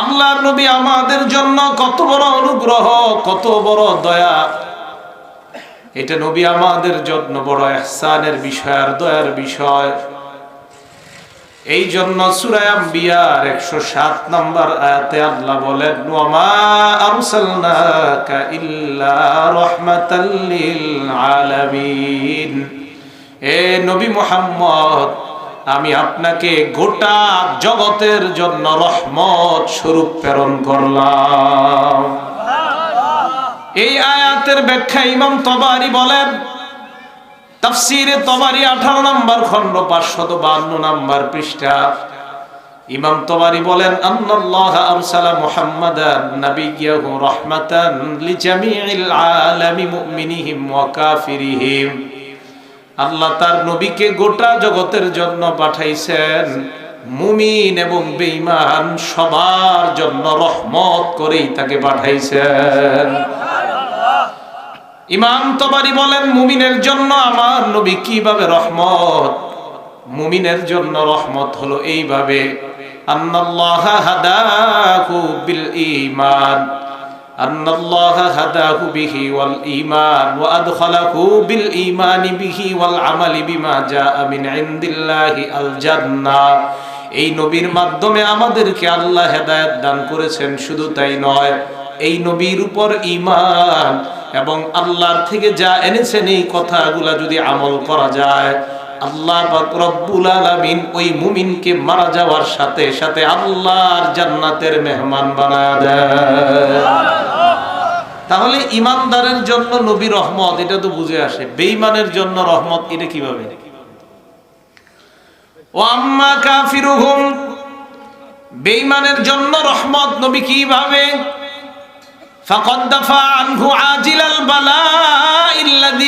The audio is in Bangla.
আল্লাহর নবী আমাদের জন্য কত বড় অনুগ্রহ, কত বড় দয়া। এটা নবী আমাদের জন্য বড় এহসানের বিষয় আর দয়ার বিষয়। এই জন্য সুরায় আম্বিয়ার একশো সাত নম্বর আয়াতে আল্লাহ বলেন আলামিন। এ নবী মুহাম্মদ আমি আপনাকে গোটা জগতের জন্য রহমত স্বরূপ প্রেরণ করলাম। এই আয়াতের ব্যাখ্যা ইমাম তবারি বলেন, তাফসিরে তবারি আঠারো নম্বর খণ্ড, পাঁচশত বান্ন নম্বর পৃষ্ঠা। ইমাম তবারি বলেন লিজামিইল আলামি আল্লাহ তার নবীকে গোটা জগতের জন্য পাঠাইছেন। মুমিন এবং বেঈমান সবার জন্য রহমত করেই তাকে পাঠাইছেন। ইমাম তবারি বলেন, মুমিনের জন্য আমার নবী কীভাবে রহমত? মুমিনের জন্য রহমত হলো এইভাবে, আন্নাল্লাহ হাদাহু বিল ঈমান। বিহি ওয়াল ঈমান ওয়া আদখালাহু বিল ঈমানি বিহি ওয়াল আমালি বিমা জাআ মিন ইনদিল্লাহি আল এই নবীর মাধ্যমে আমাদেরকে আল্লাহ হেদায়েত দান করেছেন, শুধু তাই নয়, এই নবীর উপর ইমান এবং আল্লাহর থেকে যা এনেছেন এই কথাগুলা যদি আমল করা যায়, আল্লাহ আলামিন ওই মুমিনকে মারা যাওয়ার সাথে সাথে আল্লাহর জান্নাতের মেহমান বানা দেয় তাহলে ইমানদারের জন্য নবী রহমত, এটা তো বুঝে আসে। বেইমানের জন্য রহমত, এটা কীভাবে? ও আম্মা কাফিরুহুম বেইমানের জন্য রহমত নবী কীভাবে? ফাকাদ দাফা আনহু আজিলাল বালা ইল্লাযী